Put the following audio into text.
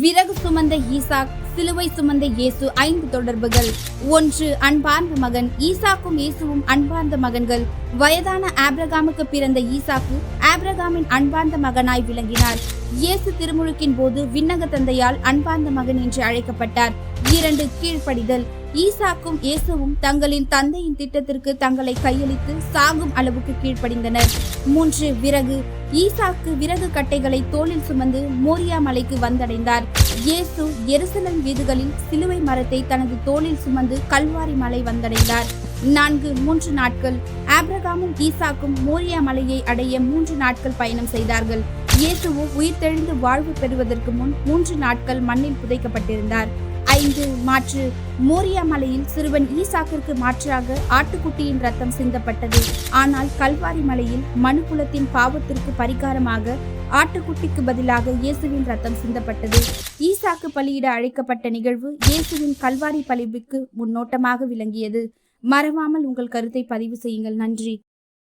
விறகு சுமந்த ஈசாக் சிலுவை சுமந்த இயேசு ஐந்து தொடர்புகள். ஒன்று அன்பார்ந்த மகன் ஈசாக்கும் இயேசுவும் அன்பார்ந்த மகன்கள். வயதான ஆப்ரகாமுக்கு பிறந்த ஈசாக்கு ஆப்ரகாமின் அன்பார்ந்த மகனாய் விளங்கினார். இயேசு திருமுழுக்கின் போது விண்ணக தந்தையால் அன்பார்ந்த மகன் என்று அழைக்கப்பட்டார். இரண்டு கீழ்ப்படிதல். ஈசாக்கும் இயேசுவும் தங்களின் தந்தையின் திட்டத்திற்கு தங்களை கையளித்து சாகும் அளவுக்கு கீழ்ப்படிந்தனர். மூன்று விறகு. ஈசாக்கு விறகு கட்டைகளை தோளில் சுமந்து மோரியா மலைக்கு வந்தடைந்தார். இயேசு எருசலம் வீதிகளில் சிலுவை மரத்தை தனது தோளில் சுமந்து கல்வாரி மலை வந்தடைந்தார். நான்கு மூன்று நாட்கள் ஆப்ரகாமும் ஈசாக்கும் மோரியா மலையை அடைய மூன்று நாட்கள் பயணம் செய்தார்கள். இயேசுவும் உயிர்த்தெழுந்து வாழ்வு பெறுவதற்கு முன் மூன்று நாட்கள் மண்ணில் புதைக்கப்பட்டிருந்தார். ஐந்து மாற்று. மோரியா மலையில் சிறுவன் ஈசாக்கிற்கு மாற்றாக ஆட்டுக்குட்டியின் ரத்தம் சிந்தப்பட்டது. ஆனால் கல்வாரி மலையில் மனுக்குலத்தின் பாவத்திற்கு பரிகாரமாக ஆட்டுக்குட்டிக்கு பதிலாக இயேசுவின் ரத்தம் சிந்தப்பட்டது. ஈசாக்கு பலியிட அழைக்கப்பட்ட நிகழ்வு இயேசுவின் கல்வாரி பலிவுக்கு முன்னோட்டமாக விளங்கியது. மறவாமல் உங்கள் கருத்தை பதிவு செய்யுங்கள். நன்றி.